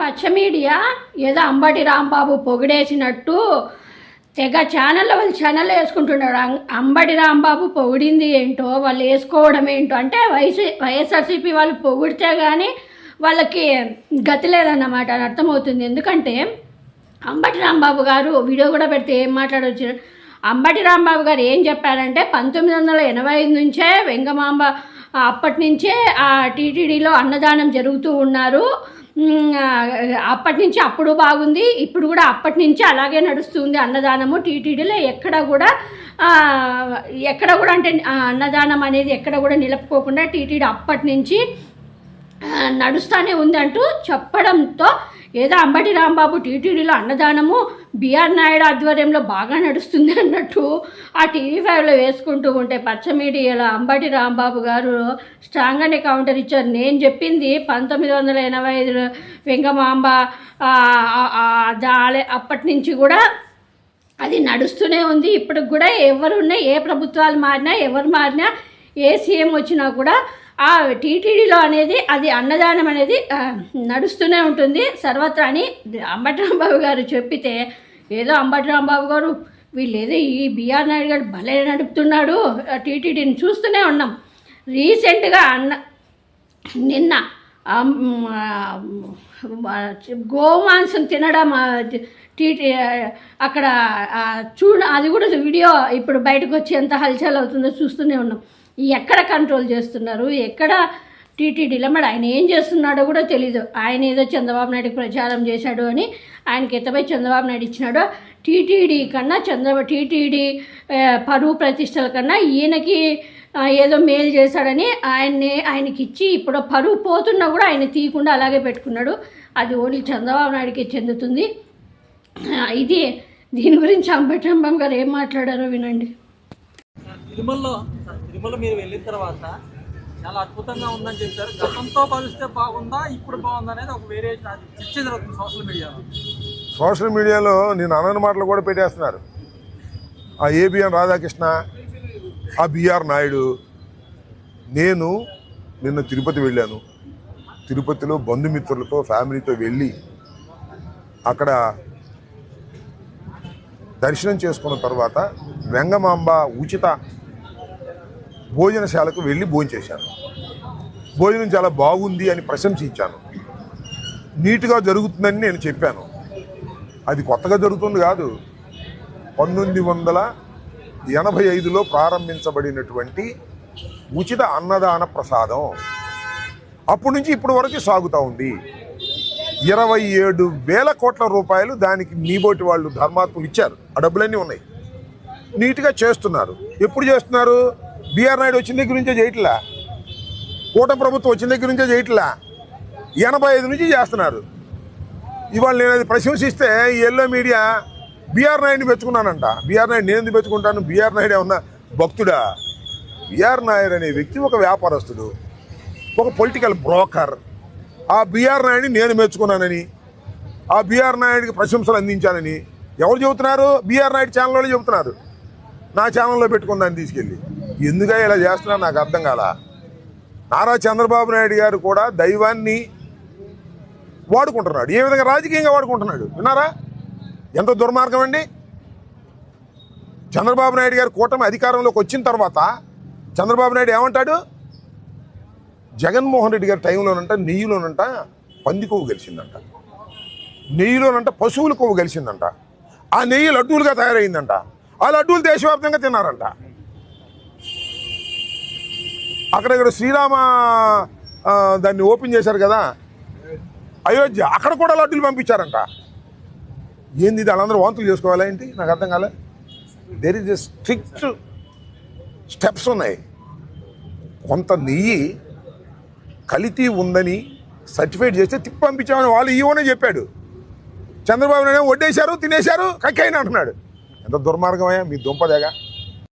పచ్చ మీడియా ఏదో అంబటి రాంబాబు పొగిడేసినట్టు తెగ ఛానల్లో వాళ్ళు ఛానల్ వేసుకుంటున్నారు. అంబటి రాంబాబు పొగిడింది ఏంటో వాళ్ళు వేసుకోవడం ఏంటో అంటే వైసీ వైఎస్ఆర్సీపీ వాళ్ళు పొగిడితే కానీ వాళ్ళకి గతి లేదన్నమాట అని అర్థమవుతుంది. ఎందుకంటే అంబటి రాంబాబు గారు వీడియో కూడా పెడితే ఏం మాట్లాడవచ్చు అంబటి రాంబాబు గారు ఏం చెప్పారంటే పంతొమ్మిది వందల ఎనభై ఐదు నుంచే వెంగమాంబ అప్పటి నుంచే ఆ టీటీడీలో అన్నదానం జరుగుతూ ఉన్నారు. అప్పటి నుంచి అప్పుడు బాగుంది ఇప్పుడు కూడా అప్పటి నుంచి అలాగే నడుస్తుంది అన్నదానము టీటీడీలో ఎక్కడ కూడా ఎక్కడ కూడా అంటే అన్నదానం అనేది ఎక్కడ కూడా నిలుపుకోకుండా టీటీడీ అప్పటి నుంచి నడుస్తూనే ఉందంటూ చెప్పడంతో ఏదో అంబటి రాంబాబు టీటీడీలో అన్నదానము బిఆర్ నాయుడు ఆధ్వర్యంలో బాగా నడుస్తుంది అన్నట్టు ఆ టీవీ ఫైవ్లో వేసుకుంటూ ఉంటే పచ్చ మీడియాలో అంబటి రాంబాబు గారు స్ట్రాంగ్ అనే కౌంటర్ ఇచ్చారు. నేను చెప్పింది పంతొమ్మిది వందల ఎనభై ఐదు వెంగమాంబ ఆ, అప్పటి నుంచి కూడా అది నడుస్తూనే ఉంది. ఇప్పటికి కూడా ఎవరున్నా ఏ ప్రభుత్వాలు మారినా ఎవరు మారినా ఏ సీఎం వచ్చినా కూడా ఆ టీటీడీలో అనేది అది అన్నదానం అనేది నడుస్తూనే ఉంటుంది. సర్వత్రా అని అంబటరాంబాబు గారు చెప్పితే ఏదో అంబటరాంబాబు గారు వీళ్ళు ఏదో ఈ బీఆర్ నాయుడు గారు భలే నడుపుతున్నాడు. టీటీడీని చూస్తూనే ఉన్నాం. రీసెంట్గా అన్న నిన్న గోమాంసం తినడం టీటీ అక్కడ చూడ అది కూడా వీడియో ఇప్పుడు బయటకు వచ్చి ఎంత హల్చల్ అవుతుందో చూస్తూనే ఉన్నాం. ఎక్కడ కంట్రోల్ చేస్తున్నారు? ఎక్కడ టీటీడీలో? మరి ఆయన ఏం చేస్తున్నాడో కూడా తెలీదు. ఆయన ఏదో చంద్రబాబు నాయుడుకి ప్రచారం చేశాడు అని ఆయనకి ఎత్తపై చంద్రబాబు నాయుడు ఇచ్చినాడో టీటీడీ కన్నా చంద్రబాబు టీటీడీ పరువు ప్రతిష్టల కన్నా ఈయనకి ఏదో మేలు చేశాడని ఆయన్ని ఆయనకి ఇచ్చి ఇప్పుడు పరువు పోతున్నా కూడా ఆయన తీయకుండా అలాగే పెట్టుకున్నాడు. అది ఓన్లీ చంద్రబాబు నాయుడికి చెందుతుంది. ఇది దీని గురించి అంబటంబం గారు ఏం మాట్లాడారో వినండి. తిరుమలలో తిరుమల మీరు వెళ్ళిన తర్వాత చాలా అద్భుతంగా ఉందని చెప్పారు. గతంతో పోలిస్తే బాగుందా? ఇప్పుడు బాగుందా అనేది ఒక వేరే చర్చ జరుగుతుంది సోషల్ మీడియాలో. సోషల్ మీడియాలో నేను అనని మాటలు కూడా పెట్టేస్తున్నారు. ఆ ఏబిఎన్ రాధాకృష్ణ ఆ బిఆర్ నాయుడు నేను నిన్న తిరుపతి వెళ్ళాను. తిరుపతిలో బంధుమిత్రులతో ఫ్యామిలీతో వెళ్ళి అక్కడ దర్శనం చేసుకున్న తర్వాత వెంగమాంబ ఉచిత భోజనశాలకు వెళ్ళి భోంచేశాను. భోజనం చాలా బాగుంది అని ప్రశంసించాను. నీట్గా జరుగుతుందని నేను చెప్పాను. అది కొత్తగా జరుగుతుంది కాదు. పంతొమ్మిది వందల ఎనభై ఐదులో ప్రారంభించబడినటువంటి ఉచిత అన్నదాన ప్రసాదం అప్పటి నుంచి ఇప్పటి వరకు సాగుతూ ఉంది. ఇరవై ఏడు వేల కోట్ల రూపాయలు దానికి నీబోటి వాళ్ళు ధర్మాత్మలు ఇచ్చారు. ఆ డబ్బులన్నీ ఉన్నాయి. నీట్గా చేస్తున్నారు. ఎప్పుడు చేస్తున్నారు? బీఆర్ నాయుడు వచ్చిన దగ్గర నుంచే చేయట్లా? కూటమి ప్రభుత్వం వచ్చిన దగ్గర నుంచే చేయట్లా? ఎనభై ఐదు నుంచి చేస్తున్నారు. ఇవాళ నేను అది ప్రశంసిస్తే ఈ ఎల్లో మీడియా బీఆర్ నాయుడిని మెచ్చుకున్నానంట. బీఆర్ నాయుడు నేను ఎందుకు మెచ్చుకుంటాను? బీఆర్ నాయుడు ఏమన్నా భక్తుడా? బీఆర్ నాయుడు అనే వ్యక్తి ఒక వ్యాపారస్తుడు ఒక పొలిటికల్ బ్రోకర్. ఆ బీఆర్ నాయుడిని నేను మెచ్చుకున్నానని ఆ బీఆర్ నాయుడికి ప్రశంసలు అందించానని ఎవరు చెబుతున్నారు? బీఆర్ నాయుడు ఛానల్లో చెబుతున్నారు. నా ఛానల్లో పెట్టుకున్నాను తీసుకెళ్ళి. ఎందుగా ఇలా చేస్తున్నా నాకు అర్థం కాల. నారా చంద్రబాబు నాయుడు గారు కూడా దైవాన్ని వాడుకుంటున్నాడు. ఏ విధంగా రాజకీయంగా వాడుకుంటున్నాడు. విన్నారా? ఎంత దుర్మార్గం అండి? చంద్రబాబు నాయుడు గారు కూటమి అధికారంలోకి వచ్చిన తర్వాత చంద్రబాబు నాయుడు ఏమంటాడు? జగన్మోహన్ రెడ్డి గారి టైంలోనంట నెయ్యిలోనంట పంది కొవ్వు గెలిచిందంట. నెయ్యిలోనంట పశువుల కొవ్వు గెలిచిందంట. ఆ నెయ్యి లడ్డూలుగా తయారైందంట. ఆ లడ్డూలు దేశవ్యాప్తంగా తిన్నారంట. అక్కడ ఇక్కడ శ్రీరామ దాన్ని ఓపెన్ చేశారు కదా. అయోధ్య అక్కడ కూడా లడ్డూలు పంపించారంట. ఏంది ఇది? వాళ్ళందరూ వాంతులు చేసుకోవాలా ఏంటి? నాకు అర్థం కాలే. There is a strict steps ఉన్నాయి. కొంత నెయ్యి కలితీ ఉందని సర్టిఫైడ్ చేస్తే తిప్పి పంపించామని వాళ్ళు ఈవోనే చెప్పాడు. చంద్రబాబు నాయుడు వడ్డేశారు తినేశారు కక్కైనా అంటున్నాడు. ఎంత దుర్మార్గమయ్యా మీ దుంపదేగా